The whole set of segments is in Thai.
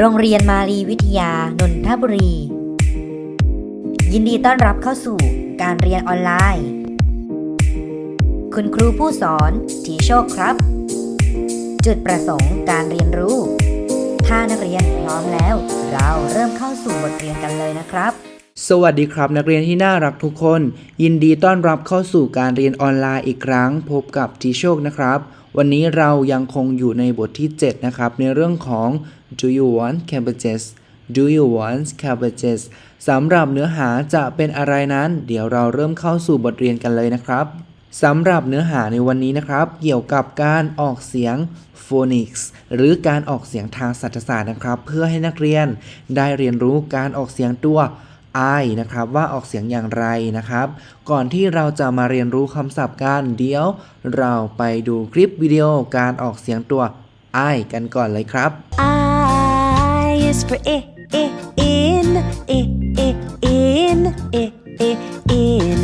โรงเรียนมาลีวิทยานนทบุรี ยินดีต้อนรับเข้าสู่การเรียนออนไลน์ คุณครูผู้สอนทีโชคครับ จุดประสงค์การเรียนรู้ ถ้านักเรียนพร้อมแล้ว เราเริ่มเข้าสู่บทเรียนกันเลยนะครับ สวัสดีครับนักเรียนที่น่ารักทุกคน ยินดีต้อนรับเข้าสู่การเรียนออนไลน์อีกครั้ง พบกับทีโชคนะครับ วันนี้เรายังคงอยู่ในบทที่ 7 นะครับ ในเรื่องของ do you want cabbages do you want cabbages สำหรับเนื้อหาจะเป็นอะไรนั้น เดี๋ยวเราเริ่มเข้าสู่บทเรียนกันเลยนะครับสำหรับเนื้อหาในวันนี้นะครับ เกี่ยวกับการออกเสียง phonics หรือการออกเสียงทางศัตศาสตร์นะครับ เพื่อให้นักเรียนได้เรียนรู้การออกเสียงตัว I นะครับว่าออกเสียงอย่างไรนะครับ ก่อนที่เราจะมาเรียนรู้คำศัพท์กันเดี๋ยว เราไปดูคลิปวิดีโอการออกเสียงตัว I กันก่อนเลยครับ I is for I, I, in, I, I, in, I, I, in.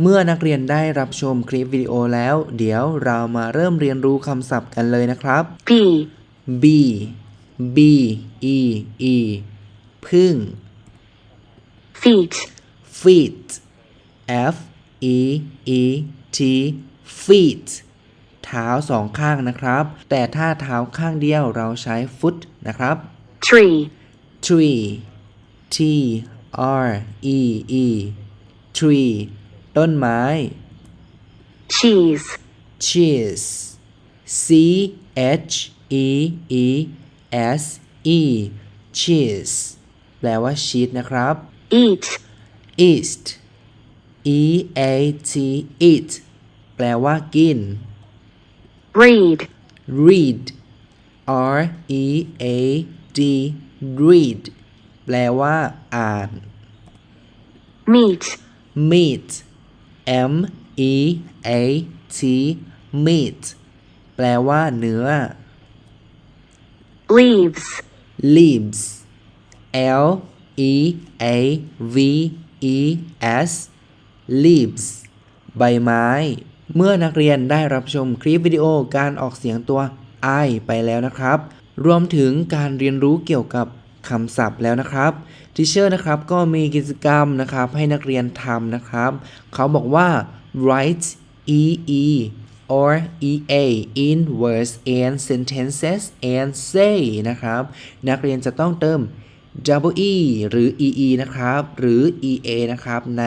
เมื่อนักเรียนได้รับชมคลิปวิดีโอแล้ว เดี๋ยวเรามาเริ่มเรียนรู้คำศัพท์กันเลยนะครับ B, B B E E พึ่ง feet, feet F E E T feet เท้าสองข้างนะครับ แต่ถ้าเท้าข้างเดียวเราใช้ foot นะครับ tree, tree T R E E tree ต้นไม้ cheese, cheese C H E E S E cheese แปลว่าชีสนะครับ eat, east e a t eat แปลว่ากิน read, read r e a d read แปลว่าอ่าน meat, meat m e a t meat แปลว่าเนื้อ leaves, leaves L E A V E S leaves ใบไม้ เมื่อนักเรียนได้รับชมคลิปวิดีโอการออกเสียงตัว I ไปแล้วนะครับ รวมถึงการเรียนรู้เกี่ยวกับคำศัพท์แล้วนะครับทิเชอร์นะครับก็มีกิจกรรมนะครับให้นักเรียนทำนะครับ เขาบอกว่า write e e or ea in words and sentences and say นะครับ นักเรียนจะต้องเติม double e หรือ ee นะครับ หรือ ea นะครับ ใน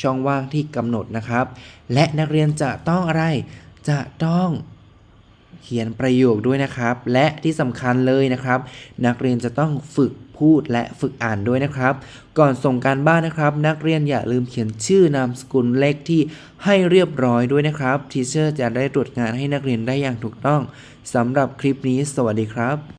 ช่องว่างที่กำหนดนะครับ และนักเรียนจะต้องอะไร จะต้องเขียนประโยคด้วยนะครับ และที่สำคัญเลยนะครับ นักเรียนจะต้องฝึกพูดและฝึกอ่านด้วยนะครับ ก่อนส่งการบ้านนะครับ นักเรียนอย่าลืมเขียนชื่อนามสกุลเลขที่ให้เรียบร้อยด้วยนะครับทีเชอร์จะได้ตรวจงานให้นักเรียนได้อย่างถูกต้องสำหรับคลิปนี้ สวัสดีครับ